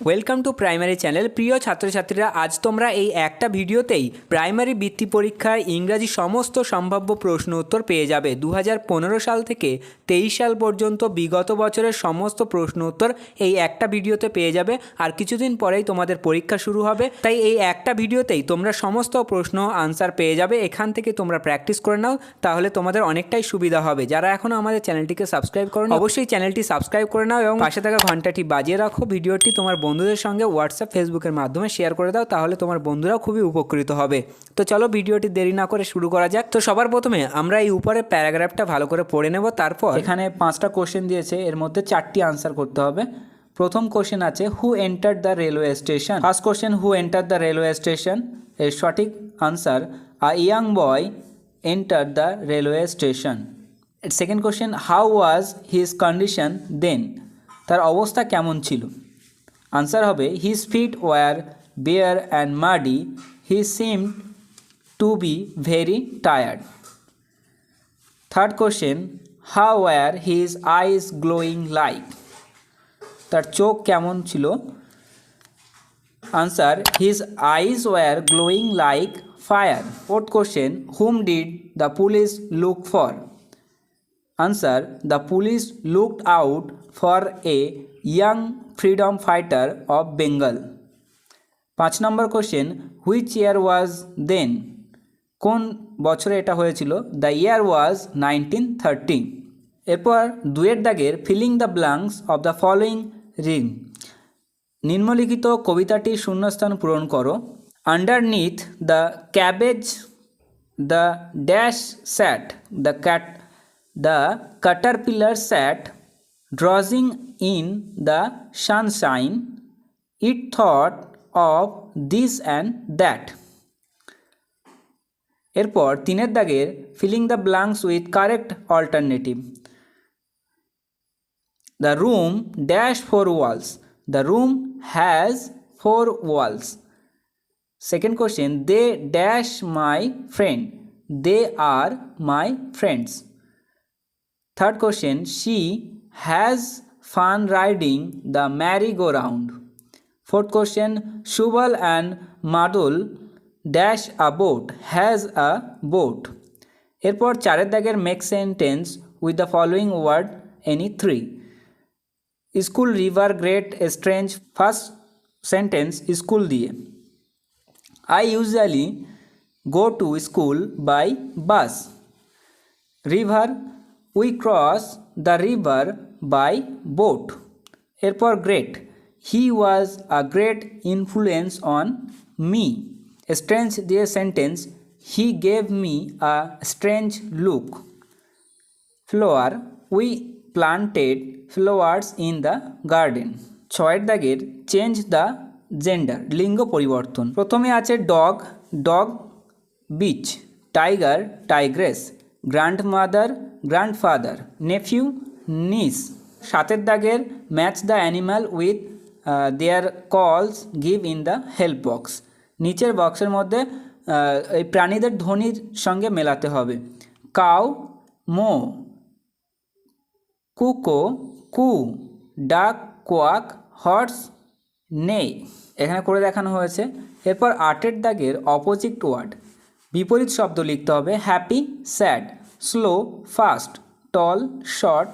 Welcome to primary channel প্রিয় ছাত্রছাত্রীরা আজ তোমরা এই একটা ভিডিওতেই প্রাইমারি বৃত্তি পরীক্ষায় ইংরাজি সমস্ত সম্ভাব্য প্রশ্ন উত্তর পেয়ে যাবে। দু হাজার পনেরো সাল থেকে তেইশ সাল পর্যন্ত বিগত বছরের সমস্ত প্রশ্ন উত্তর এই একটা ভিডিওতে পেয়ে যাবে। আর কিছুদিন পরেই তোমাদের পরীক্ষা শুরু হবে। তাই এই একটা ভিডিওতেই তোমরা সমস্ত প্রশ্ন আনসার পেয়ে যাবে। এখান থেকে তোমরা প্র্যাকটিস করে নাও তাহলে তোমাদের অনেকটাই সুবিধা হবে। যারা এখনও আমাদের চ্যানেলটিকে সাবস্ক্রাইব করো অবশ্যই। চ্যানেলটি সাবস্ক্রাইব করে নাও এবং পাশে থাকা ঘন্টাটি বাজিয়ে রাখো। ভিডিওটি তোমার বন্ধুদের সঙ্গে হোয়াটসঅ্যাপ ফেসবুকের মাধ্যমে শেয়ার করে দাও, তাহলে তোমার বন্ধুরাও খুবই উপকৃত হবে। তো চলো ভিডিওটি দেরি না করে শুরু করা যাক। তো সবার প্রথমে আমরা এই উপরে প্যারাগ্রাফটা ভালো করে পড়ে নেব, তারপর এখানে পাঁচটা কোশ্চেন দিয়েছে, এর মধ্যে চারটি আনসার করতে হবে। প্রথম কোশ্চেন আছে who enter the railway station first question who enter the railway স্টেশনের সঠিক answer a young boy enter the railway station second question how was his condition then তার অবস্থা কেমন ছিল? আনসার হবে his feet were bare and muddy he seem to be very tired third question how were his eyes glowing like তার চোখ কেমন ছিল? Answer his eyes were glowing like fire fourth question whom did the police look for answer the police looked out for a young freedom fighter of Bengal পাঁচ নম্বর question which year was then কোন বছরে এটা হয়েছিল? The year was nineteen thirty এরপর দুয়ের দাগের filling the blanks of the following ring নিম্নলিখিত কবিতাটির শূন্যস্থান পূরণ করো। Underneath the cabbage the dash sat the cat the caterpillar sat drowsing in the sunshine it thought of this and that এরপর তিনের দাগের filling the blanks with correct alternative the room dash four walls the room has four walls Second question, they dash my friend. They are my friends. Third question, she has fun riding the merry-go-round. Fourth question, Shubal and Madul dash a boat, has a boat. এরপর চারের দাগের make sentence with the following word any three school river great strange first sentence school দিয়ে I usually go to school by bus. River, we cross the river by boat. এরপর great he was a great influence on me strange দিয়ে sentence he gave me a strange look flower we planted flowers in the garden ছয়ের দাগের change the gender লিঙ্গ পরিবর্তন। প্রথমে আছে dog dog bitch tiger tigress grandmother grandfather nephew niece. সাতের দাগের match the animal with their calls give in the help box. নিচের বক্সের মধ্যে এই প্রাণীদের ধ্বনির সঙ্গে মেলাতে হবে। কাউ, মো, কুকো, কু, ডাক, কোয়াক, হর্স নেই এখানে করে দেখানো হয়েছে। এরপর আটের দাগের অপোজিট ওয়ার্ড। বিপরীত শব্দ লিখতে হবে, happy, sad, slow, fast, tall, short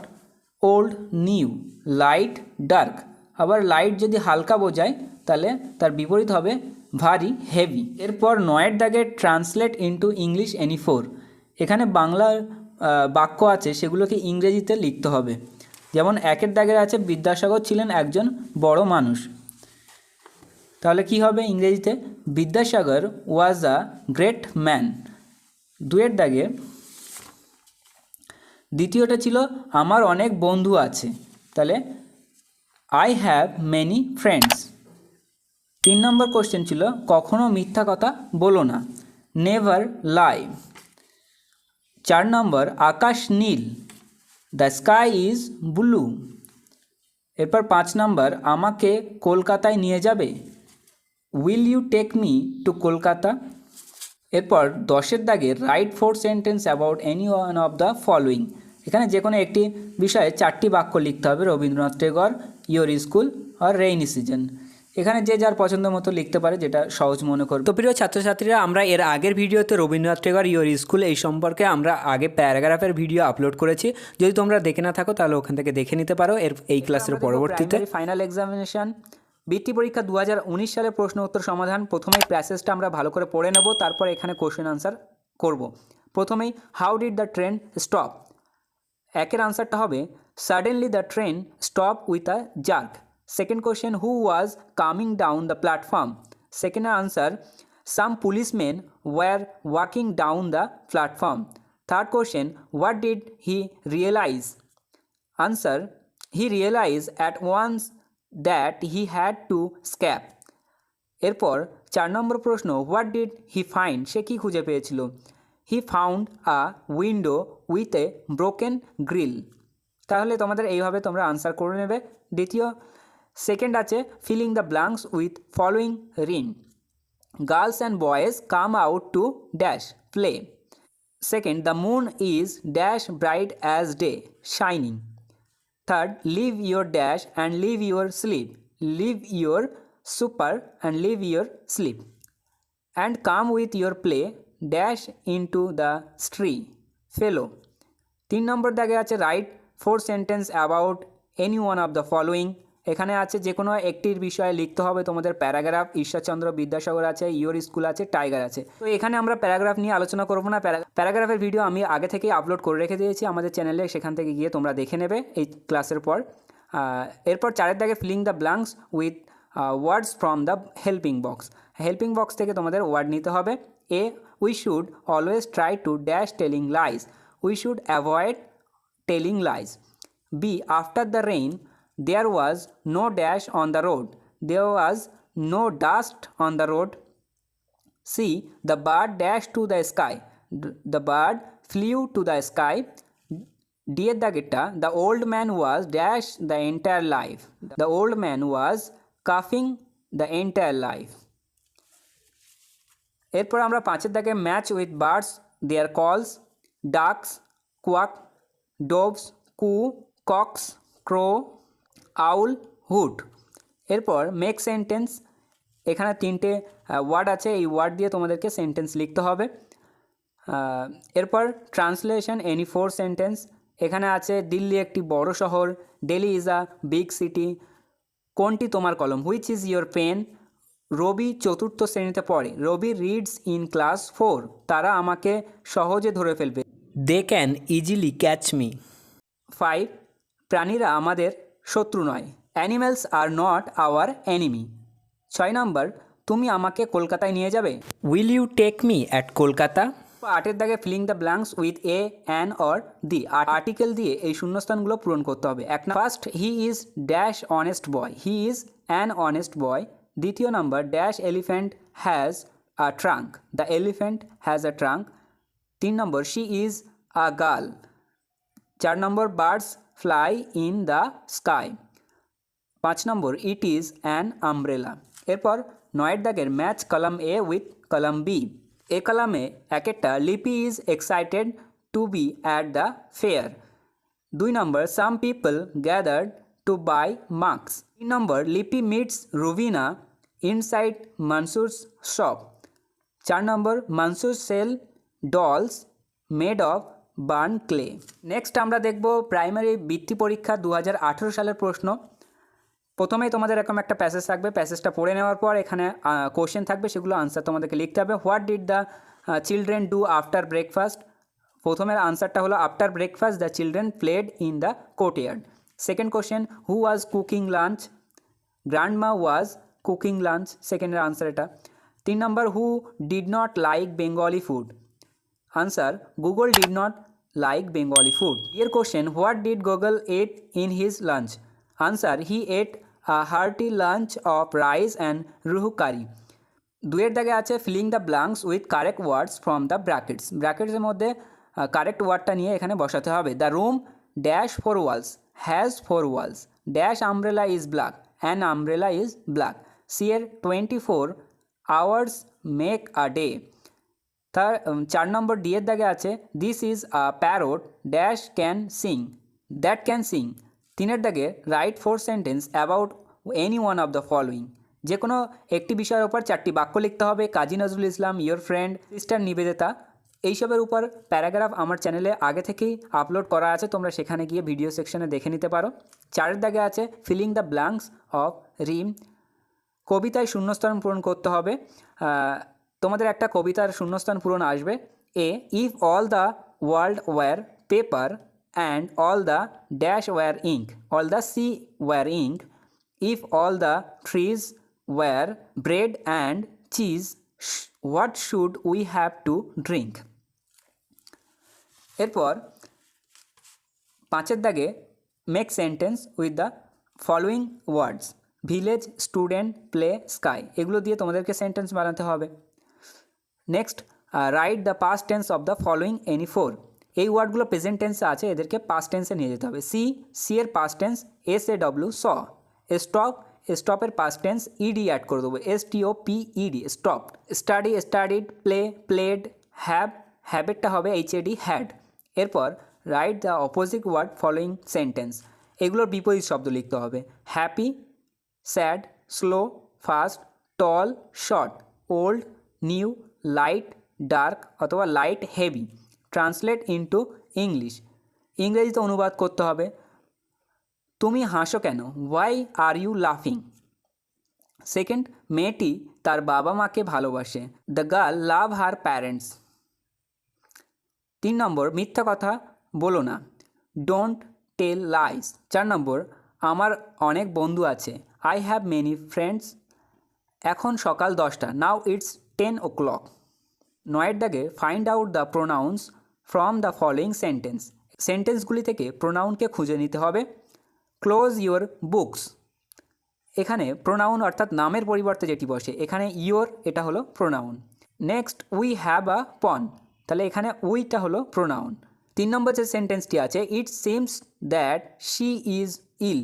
old new light dark আবার লাইট যদি হালকা বোঝায়, তাহলে তার বিপরীত হবে ভারী হেভি এরপর নয়ের দাগে translate into English any four এখানে বাংলা বাক্য আছে, সেগুলোকে ইংরেজিতে লিখতে হবে। যেমন একের দাগের আছে, বিদ্যাসাগর ছিলেন একজন বড় মানুষ। তাহলে কি হবে ইংরেজিতে? Vidyasagar was a great man দুয়ের দাগে দ্বিতীয়টা ছিল, আমার অনেক বন্ধু আছে। তাহলে আই হ্যাভ মেনি ফ্রেন্ডস তিন নম্বর কোশ্চেন ছিল, কখনো মিথ্যা কথা বলো না। নেভার লাই চার নম্বর, আকাশ নীল। দ্য স্কাই ইজ ব্লু এরপর পাঁচ নম্বর, আমাকে কলকাতায় নিয়ে যাবে? Will you take me to Kolkata এরপর দশের দাগে write four sentence about any one of the following এখানে যে কোনো একটি বিষয়ে চারটি বাক্য লিখতে হবে রবীন্দ্রনাথ টেগর ইয়োর স্কুল আর রেইনি সিজন। এখানে যে যার পছন্দ মতো লিখতে পারে যেটা সহজ মনে করবে। তো প্রিয় ছাত্রছাত্রীরা আমরা এর আগের ভিডিওতে রবীন্দ্রনাথ টেগর ইয়োর স্কুল এই সম্পর্কে আমরা আগে প্যারাগ্রাফের ভিডিও আপলোড করেছি। যদি তোমরা দেখে না থাকো তাহলে ওখান থেকে দেখে নিতে পারো। এর এই ক্লাসের পরবর্তীতে। ফাইনাল এক্সামিনেশন বৃত্তি পরীক্ষা দু হাজার উনিশ সালের প্রশ্ন উত্তর সমাধান। প্রথমেই প্যাসেজটা আমরা ভালো করে পড়ে নেব তারপর এখানে কোশ্চেন আনসার করব। প্রথমেই how did the train stop একের আনসারটা হবে suddenly the train stop with a jerk second question who was coming down the platform second answer some policemen were walking down the platform third question what did he realize answer he realize at once that he had to escape এরপর, চার number প্রশ্ন what did he find সে কী খুঁজে পেয়েছিল? He found a window with a broken grill তাহলে তোমাদের এইভাবে তোমরা আনসার করে নেবে। দ্বিতীয় সেকেন্ড আছে filling the blanks with following rhyme girls and boys come out to dash play second the moon is dash bright as day shining third leave your dash and leave your sleep leave your supper and leave your sleep and come with your play, dash into the street fellow তিন number দাগে আছে write four sentence about any one of the following এখানে আছে যে কোনো একটির বিষয়ে লিখতে হবে। তোমাদের প্যারাগ্রাফ, ঈশ্বরচন্দ্র, বিদ্যাসাগর আছে ইয়োর স্কুল আছে টাইগার আছে। তো এখানে আমরা প্যারাগ্রাফ নিয়ে আলোচনা করব না। প্যারা- প্যারাগ্রাফের ভিডিও আমি আগে থেকেই আপলোড করে রেখে দিয়েছি। আমাদের চ্যানেলে সেখান থেকে গিয়ে তোমরা দেখে নেবে এই ক্লাসের পর। এরপর চারের দাগে filling the blanks with words from the helping box helping box থেকে তোমাদের ওয়ার্ড নিতে হবে A we should always try to dash telling lies we should avoid lies. B. After the rain, there was no dash on the road. There was no dust on the road. C. The bird dashed to the sky. D- The bird flew to the sky. D. এর দাগেরটা the old man was dash the entire life. The old man was coughing the entire life. এরপর আমরা পাঁচের দাগে match with birds their কলস ducks quack doves coo cocks crow owl hoot এরপর make sentence এখানে তিনটে word আছে, এই ওয়ার্ড দিয়ে তোমাদেরকে সেন্টেন্স লিখতে হবে। এরপর ট্রান্সলেশন এনি ফোর সেন্টেন্স এখানে আছে, দিল্লি একটি বড় শহর Delhi is a big city কোনটি তোমার কলম? Which is your pen Rabi চতুর্থ শ্রেণীতে পড়ে। Rabi reads in class four তারা আমাকে সহজে ধরে ফেলবে। They can easily catch me five প্রাণীরা আমাদের শত্রু নয়। Animals are not our enemy ছয় নম্বর তুমি আমাকে কলকাতায় নিয়ে যাবে? Will you take me at Kolkata আটের দাগে filling the blanks with a an or the article দিয়ে এই শূন্যস্থানগুলো পূরণ করতে হবে। এক first he is dash honest boy he is an honest boy দ্বিতীয় number dash elephant has a trunk the elephant has a trunk তিন number she is a girl চার number birds fly in the sky পাঁচ number it is an umbrella এরপর, নয়ের দাগের match column A with column B A কলামে এক একটা Lipi is excited to be at the fair দুই number some people gathered to buy marks number, Lipi meets Rubina inside Mansur's shop চার number, Mansur sell dolls made of burn clay. Next আমরা দেখব primary বৃত্তি পরীক্ষা দু হাজার আঠেরো সালের প্রশ্ন। প্রথমেই তোমাদের এরকম একটা প্যাসেজ থাকবে প্যাসেজটা পড়ে নেওয়ার পর এখানে কোশ্চেন থাকবে, সেগুলো আনসার তোমাদেরকে লিখতে হবে। What did the children do after breakfast প্রথমের আনসারটা হলো after breakfast the children played in the courtyard second question who was cooking lunch grandma was cooking lunch সেকেন্ডের আনসার এটা তিন নম্বর who did not like Bengali food Answer, Google did not like Bengali food. Here question, What did Google eat in his lunch? Answer, He ate a hearty lunch of rice and ruhu curry. দুয়ের দাগে আছে filling the blanks with correct words from the brackets ব্র্যাকেটসের মধ্যে correct ওয়ার্ডটা নিয়ে এখানে বসাতে হবে the room dash four walls has four walls dash umbrella is black an umbrella is black C এর twenty four hours make a day তার চার number D এর দাগে আছে this is a parrot dash can sing that can sing তিনের দাগে write four sentence about any one of the following যে কোনো একটি বিষয়ের উপর চারটি বাক্য লিখতে হবে, Kazi Nazrul Islam your friend sister Nivedita. এইসবের উপর প্যারাগ্রাফ আমার চ্যানেলে আগে থেকেই আপলোড করা আছে, তোমরা সেখানে গিয়ে ভিডিও সেকশনে দেখে নিতে পারো। চারের দাগে আছে filling the blanks of rhyme. কবিতায় শূন্যস্থান পূরণ করতে হবে। তোমাদের একটা কবিতার শূন্যস্থান পূরণ আসবে। A if all the world were paper and all the dash were ink all the sea were ink if all the trees were bread and cheese what should we have to drink এরপর, পাঁচের দাগে make sentence with the following words village student play sky এগুলো দিয়ে তোমাদেরকে sentence বানাতে হবে। Next write the past tense of the following any four এই ওয়ার্ডগুলো প্রেজেন্ট টেন্সে আছে, এদেরকে পাস্ট টেন্সে নিয়ে যেতে হবে। সি সি এর past tense S A W saw stop স্টপের past tense E D add করে দেবো। S T O P E D stop study studied play played have হ্যাবেটটা হবে এইচ এডি হ্যাড এরপর write the opposite word following sentence এগুলোর বিপরীত শব্দ লিখতে হবে। Happy sad slow fast tall short old new light dark অথবা light heavy translate into English ইংরেজিতে অনুবাদ করতে হবে। তুমি হাসো কেন? ওয়াই আর ইউ লাফিং সেকেন্ড মেয়েটি তার বাবা মাকে ভালোবাসে। The girl love her parents তিন নম্বর, মিথ্যা কথা বলো না। ডোন্ট টেল লাইস চার নম্বর, আমার অনেক বন্ধু আছে। আই হ্যাভ মেনি ফ্রেন্ডস এখন সকাল দশটা। Now it's ten o'clock নয়ের দাগে find out the pronouns from the following sentence সেন্টেন্সগুলি থেকে প্রোনাউনকে খুঁজে নিতে হবে। ক্লোজ ইউর বুকস এখানে প্রোনাউন অর্থাৎ নামের পরিবর্তে যেটি বসে, এখানে ইয়োর এটা হলো pronoun next we have a pen তাহলে এখানে উইটা হলো প্রোনাউন তিন নম্বর যে সেন্টেন্সটি আছে it seems that she is ill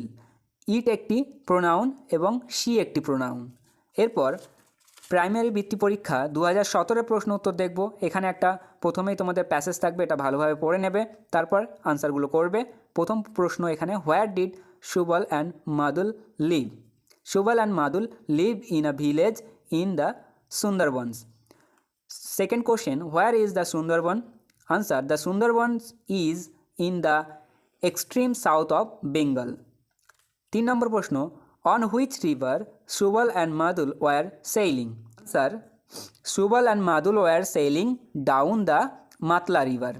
it একটি প্রোনাউন এবং শি একটি প্রোনাউন এরপর প্রাইমারি বৃত্তি পরীক্ষা দু হাজার সতেরো প্রশ্ন উত্তর দেখব। এখানে একটা, প্রথমেই তোমাদের প্যাসেজ থাকবে, এটা ভালোভাবে পড়ে নেবে, তারপর আনসারগুলো করবে। প্রথম প্রশ্ন এখানে where did Subal and Madul live Subal and Madul live in a village in the Sundarbans Second question, Where is the Sundarban? Answer, The Sundarbans is in the extreme south of Bengal. তিন number প্রশ্ন on which river Subal and Madul were sailing sir Subal and Madul were sailing down the Matla river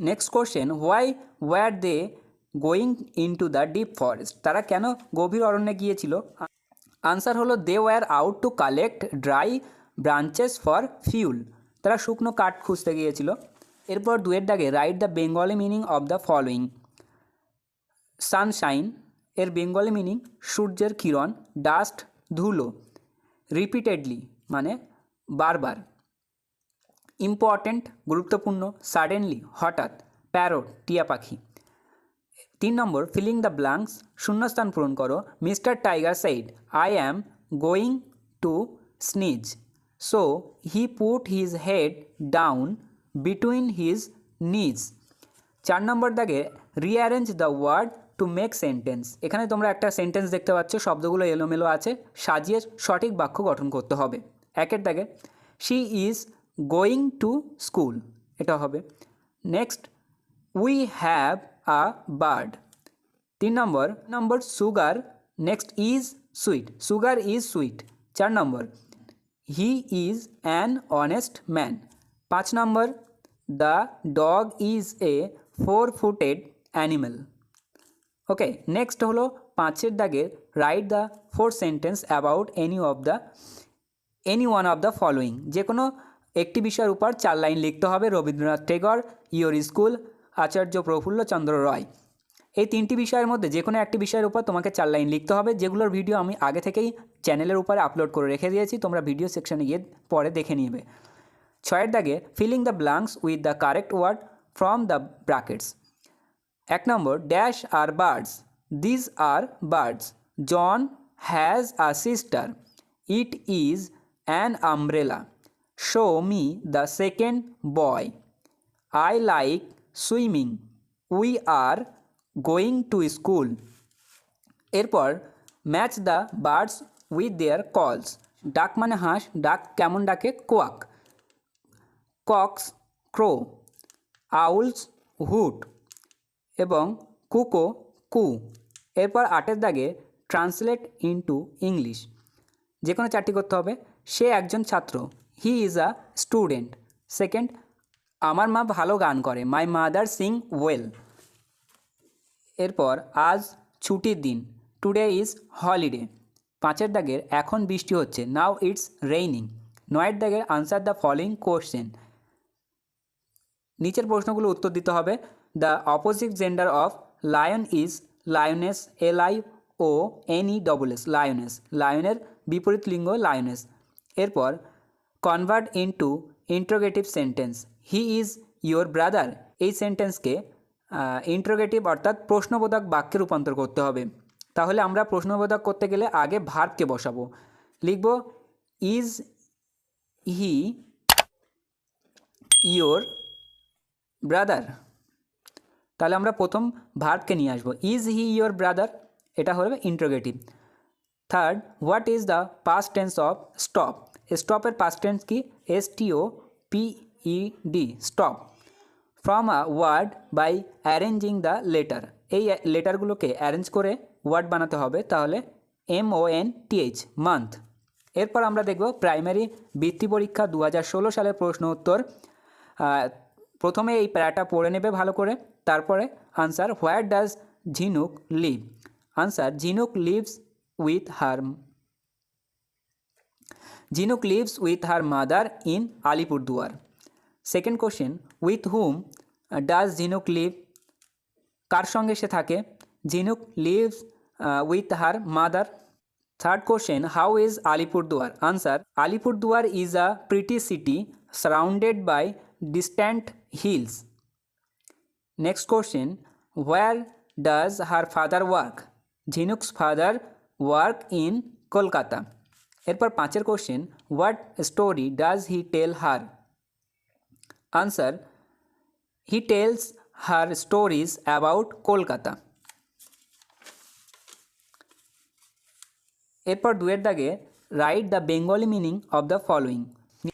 next question why were they going in the deep forest তারা কেন গভীর অরণ্যে গিয়েছিল? Answer হলো they were out to collect dry branches for fuel তারা শুকনো কাঠ খুঁজতে গিয়েছিল। এরপর দুয়ের দাগে write the Bengali meaning of the following sunshine এর বেঙ্গলি মিনিং সূর্যের কিরণ ডাস্ট ধুলো। রিপিটেডলি মানে বারবার। ইম্পর্ট্যান্ট গুরুত্বপূর্ণ সাডেনলি হঠাৎ প্যারট টিয়া পাখি। তিন নম্বর ফিলিং দ্য ব্ল্যাঙ্কস শূন্যস্থান পূরণ করো। Mister tiger sighed I am going to sneeze so he put his head down between his knees চার নম্বর দাগে rearrange the word to make sentence এখানে তোমরা একটা সেন্টেন্স দেখতে পাচ্ছ, শব্দগুলো এলোমেলো আছে, সাজিয়ে সঠিক বাক্য গঠন করতে হবে। একের দাগে she is going to school এটা হবে। Next we have a bird তিন number number sugar next is sweet sugar is sweet চার number he is an honest man. পাঁচ number, the dog is a four footed animal. Okay, next হলো পাঁচের দাগে write the four sentence about any of the, any one of the following. যে কোনো একটি বিষয়ের উপর চার লাইন লিখতে হবে। Rabindranath Tagore, your school, Acharya Prafulla Chandra Ray. এই তিনটি বিষয়ের মধ্যে যে কোনো একটি বিষয়ের উপর তোমাকে চার লাইন লিখতে হবে, যেগুলোর ভিডিও আমি আগে থেকেই চ্যানেলের উপরে আপলোড করে রেখে দিয়েছি, তোমরা ভিডিও সেকশনে গিয়ে পরে দেখে নিবে। ছয়ের দাগে filling the blanks with the correct word from the brackets এক number dash are birds these are birds John has a sister it is an umbrella show me the second boy I like swimming we are going to school এরপর match the birds with their calls duck মানে হাঁস, duck কেমন ডাকে? Quack Cox ক্রো owls হুট এবং কুকো কু এরপর আটের দাগে ট্রান্সলেট ইনটু ইংলিশ যে কোনো চারটি করতে হবে। সে একজন ছাত্র। He is a student second আমার মা ভালো গান করে। মাই মাদার সিং ওয়েল এরপর আজ ছুটির দিন। টুডে ইজ হলিডে পাঁচের দাগের এখন বৃষ্টি হচ্ছে। নাও ইটস রেইনিং নয়ের দাগের আনসার দ্য ফলোয়িং কোশ্চেন নিচের প্রশ্নগুলো উত্তর দিতে হবে। The opposite gender of lion is lioness L I O N E double S lioness লায়নের বিপরীত লিঙ্গ লায়নেস এরপর convert into interrogative sentence he is your brother এই সেন্টেন্সকে ইন্ট্রোগেটিভ অর্থাৎ প্রশ্নবোধক বাক্যে রূপান্তর করতে হবে। তাহলে আমরা প্রশ্নবোধক করতে গেলে আগে ভার্বকে বসাবো। লিখব ইজ হি ইয়োর ব্রাদার তাহলে আমরা প্রথম ভার্বকে নিয়ে আসব। ইজ হি ইয়োর ব্রাদার এটা হবে interrogative third what is the past tense of stop স্টপের past tense কি? S T O P E D stop from a word by arranging the letter এই লেটারগুলোকে অ্যারেঞ্জ করে ওয়ার্ড বানাতে হবে, তাহলে M O N T H month এরপর আমরা দেখব প্রাইমারি বৃত্তি পরীক্ষা দু ষোলো সালের প্রশ্ন উত্তর। প্রথমে এই প্যারাটা পড়ে নেবে ভালো করে, তারপরে answer where does Jhinuk live answer Jhinuk lives with her Jhinuk lives with her mother in Alipurduar second question with whom does Jhinuk live কার সঙ্গে সে থাকে? Jhinuk lives with her mother third question how is Alipurduar answer Alipurduar is a pretty city surrounded by distant hills next question where does her father work Jhinuk's father work in Kolkata এরপর পাঁচের question what story does he tell her answer he tells her stories about Kolkata এরপর দুয়ের দাগে write the Bengali meaning of the following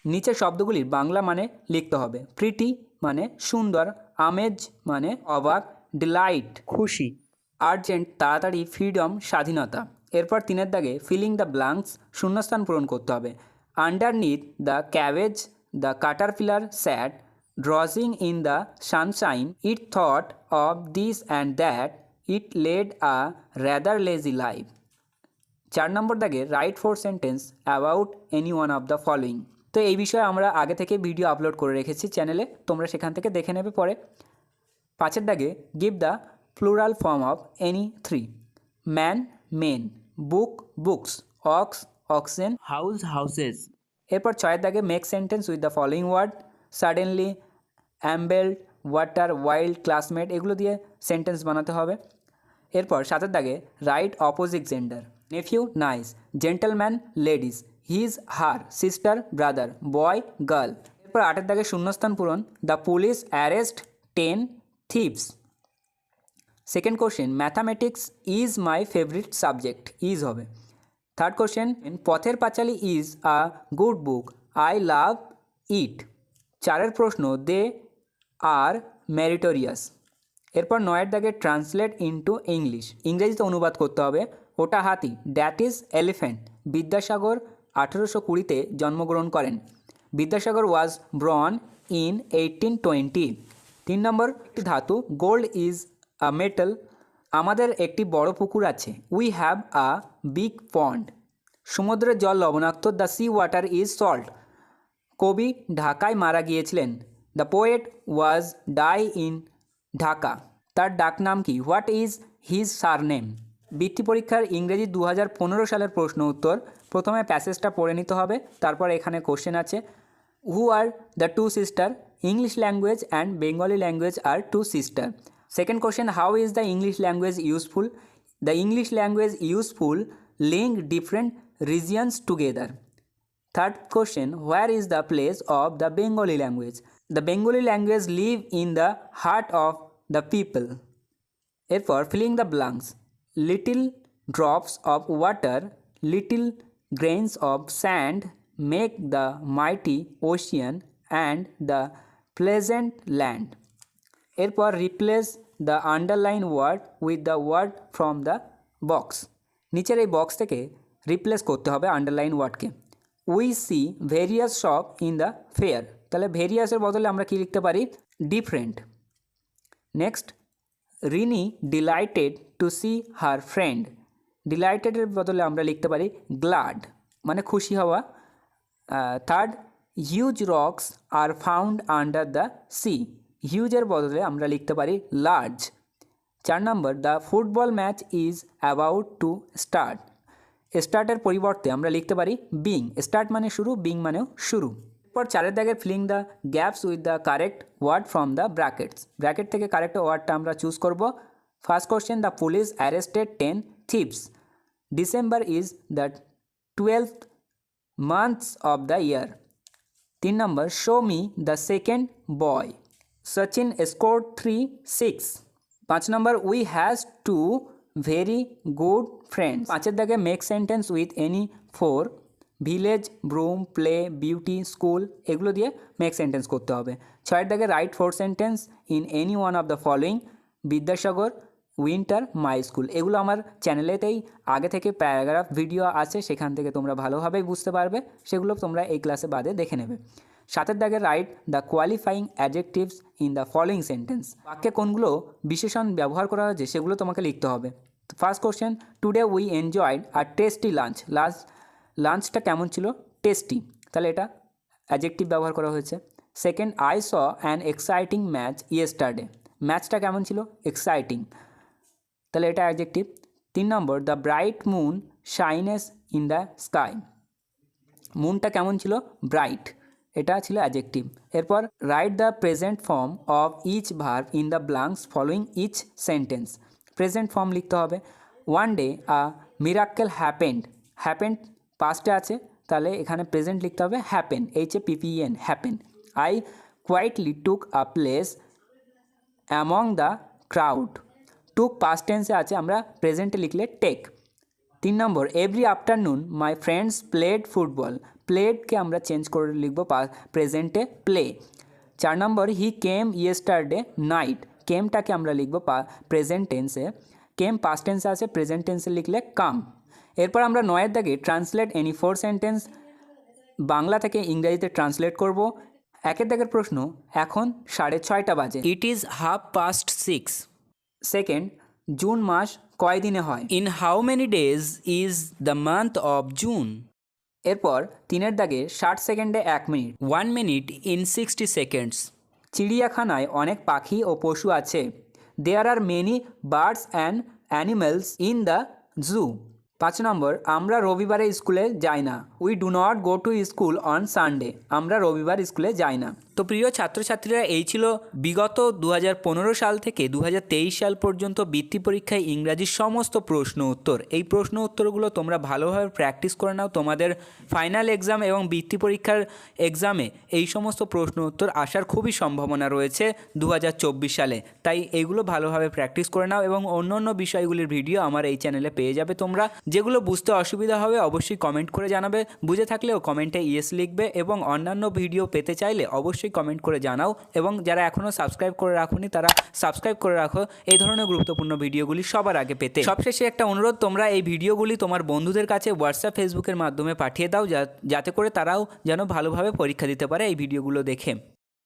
নিচের শব্দগুলির বাংলা মানে লিখতে হবে। প্রিটি মানে সুন্দর আমেজ মানে অবাক ডিলাইট খুশি। আর্জেন্ট তাড়াতাড়ি ফ্রিডম স্বাধীনতা। এরপর তিনের দাগে ফিলিং দ্য ব্লাঙ্কস শূন্যস্থান পূরণ করতে হবে। Underneath the cabbage the caterpillar sat drowsing in the sunshine it thought of this and that it led a rather lazy life চার নম্বর দাগে write four sentence about any one of the following তো এই বিষয়ে আমরা আগে থেকে video upload করে রেখেছি চ্যানেলে তোমরা সেখান থেকে দেখে নেবে পরে। পাঁচের দাগে give the plural form of any three man men book books ox oxen house houses এরপর ছয়ের দাগে make sentence with the following word suddenly ambled water, wild, classmate এগুলো দিয়ে সেন্টেন্স বানাতে হবে। এরপর সাতের দাগে write opposite gender nephew nice gentleman ladies his her sister brother boy girl এরপর আটের দাগে শূন্যস্থান পূরণ the police arrest ten thieves second question mathematics is my favourite subject is হবে। Third question Pather Panchali is a good book I love it চারের প্রশ্ন they are meritorious এরপর নয়ের দাগে ট্রান্সলেট ইনটু ইংলিশ ইংরেজিতে অনুবাদ করতে হবে। ওটা হাতি। দ্যাট ইজ এলিফ্যান্ট বিদ্যাসাগর আঠেরোশো কুড়িতে জন্মগ্রহণ করেন। Vidyasagar was born in eighteen twenty তিন নম্বর ধাতু গোল্ড ইজ আ মেটাল আমাদের একটি বড় পুকুর আছে। We have a big pond সমুদ্রের জল লবণাক্ত। The sea water is salt কবি ঢাকায় মারা গিয়েছিলেন। The poet was die in Dhaka তার ডাকনাম কি? হোয়াট ইজ হিজ সারনেম বৃত্তি পরীক্ষার ইংরেজি দু হাজার পনেরো সালের প্রশ্ন উত্তর। প্রথমে প্যাসেজটা পড়ে নিতে হবে। তারপর এখানে কোশ্চেন আছে। Who are the two sister English language and Bengali language are two sister second question how is the English language useful the English language useful link different regions together third question Where is the place of the Bengali language? The Bengali language live in the heart of the people. এরপর filling the blanks little drops of water, little grains of sand make the mighty ocean and the pleasant land. এরপর replace the underline word with the word from the box নিচের এই box থেকে replace করতে হবে underline ওয়ার্ডকে we see various shop in the fair তাহলে ভেরিয়াসের বদলে আমরা কি লিখতে পারি? Different next Rini delighted to see her friend ডিলাইটেডের বদলে আমরা লিখতে পারি গ্লাড মানে খুশি হওয়া। Third huge rocks are found under the sea হিউজের বদলে আমরা লিখতে পারি লার্জ চার নম্বর the football match is about to start স্টার্টের পরিবর্তে আমরা লিখতে পারি বিং স্টার্ট মানে শুরু বিং মানেও শুরু। এরপর চারের দাগের filling the gaps with the correct word from the brackets bracket থেকে কারেক্ট ওয়ার্ডটা আমরা চুজ করব। First question the police arrested ten thieves December is the twelve months of the year তিন নম্বর show me the second boy Sachin score three six পাঁচ নম্বর we has two very good friends. পাঁচের দাগে make sentence with any four, village, broom, play, beauty, school, এগুলো দিয়ে make sentence করতে হবে। ছয়ের দাগে write four sentence in any one of the following, Vidyasagar, winter, my school. এগুলো আমার চ্যানেলেতেই আগে থেকে প্যারাগ্রাফ ভিডিও আছে, সেখান থেকে তোমরা ভালোভাবেই বুঝতে পারবে, সেগুলো তোমরা এই ক্লাসে বাদে দেখে নেবে। সাতের দাগে write the qualifying adjectives in the following sentence. বাক্যে কোনগুলো বিশেষণ ব্যবহার করা হয়েছে সেগুলো তোমাকে লিখতে হবে। First question today we enjoyed our tasty lunch lunch লাঞ্চটা কেমন ছিল? টেস্টি তাহলে এটা অ্যাডজেক্টিভ ব্যবহার করা হয়েছে। Second I saw an exciting match yesterday ম্যাচটা কেমন ছিল? এক্সাইটিং তাহলে এটা অ্যাডজেক্টিভ তিন নম্বর the bright moon shines in the sky মুনটা কেমন ছিল? ব্রাইট এটা ছিল অ্যাডজেক্টিভ এরপর write the present form of each verb in the blanks following each sentence present form লিখতে হবে। One day a miracle happened happened পাস্টে আছে, তাহলে এখানে প্রেজেন্ট লিখতে হবে happen H A P P N happen I quietly took a place among the crowd took past টেন্সে আছে, আমরা প্রেজেন্টে লিখলে টেক তিন নম্বর every afternoon my friends played football প্লেডকে আমরা চেঞ্জ করে লিখব প্রেজেন্টে প্লে চার নম্বর হি কেম ইয়েস্টারডে নাইট কেমটাকে আমরা লিখব প্রেজেন্ট টেন্সে কেম পাস্ট টেন্সে আছে প্রেজেন্ট টেন্সে লিখলে কাম এরপর আমরা নয়ের দাগে translate any four sentence Bangla থেকে ইংরেজিতে ট্রান্সলেট করব একের দাগের প্রশ্ন এখন সাড়ে ছয়টা বাজে it is half past six second June মাস কয় দিনে হয় in how many days is the month of June এরপর তিনের দাগে ষাট সেকেন্ডে এক minute one minute in sixty seconds চিড়িয়াখানায় অনেক পাখি ও পশু আছে। There are many birds and animals in the zoo পাঁচ নম্বর, আমরা রবিবারে স্কুলে যাই না। We do not go to school on Sunday আমরা রবিবার স্কুলে যাই না। তো প্রিয় ছাত্রছাত্রীরা এই ছিল বিগত দু হাজার পনেরো সাল থেকে দু হাজার তেইশ সাল পর্যন্ত বৃত্তি পরীক্ষায় ইংরাজির সমস্ত প্রশ্ন উত্তর। এই প্রশ্ন উত্তরগুলো তোমরা ভালোভাবে প্র্যাকটিস করে নাও তোমাদের ফাইনাল এক্সাম এবং বৃত্তি পরীক্ষার এক্সামে এই সমস্ত প্রশ্ন উত্তর আসার খুবই সম্ভাবনা রয়েছে দু হাজার চব্বিশ সালে। তাই এইগুলো ভালোভাবে প্র্যাকটিস করে নাও এবং অন্য অন্য বিষয়গুলির ভিডিও আমার এই চ্যানেলে পেয়ে যাবে তোমরা। যেগুলো বুঝতে অসুবিধা হবে অবশ্যই কমেন্ট করে জানাবে। বুঝে থাকলেও কমেন্টে ইয়েস লিখবে এবং অন্যান্য ভিডিও পেতে চাইলে অবশ্যই কমেন্ট করে জানাও এবং যারা এখনও সাবস্ক্রাইব করে রাখুনি, তারা সাবস্ক্রাইব করে রাখো। এই ধরনের গুরুত্বপূর্ণ ভিডিওগুলি সবার আগে পেতে। সবশেষে একটা অনুরোধ, তোমরা এই ভিডিওগুলি তোমার বন্ধুদের কাছে হোয়াটসঅ্যাপ ফেসবুকের মাধ্যমে পাঠিয়ে দাও যাতে করে তারাও যেন ভালোভাবে পরীক্ষা দিতে পারে এই ভিডিওগুলো দেখে।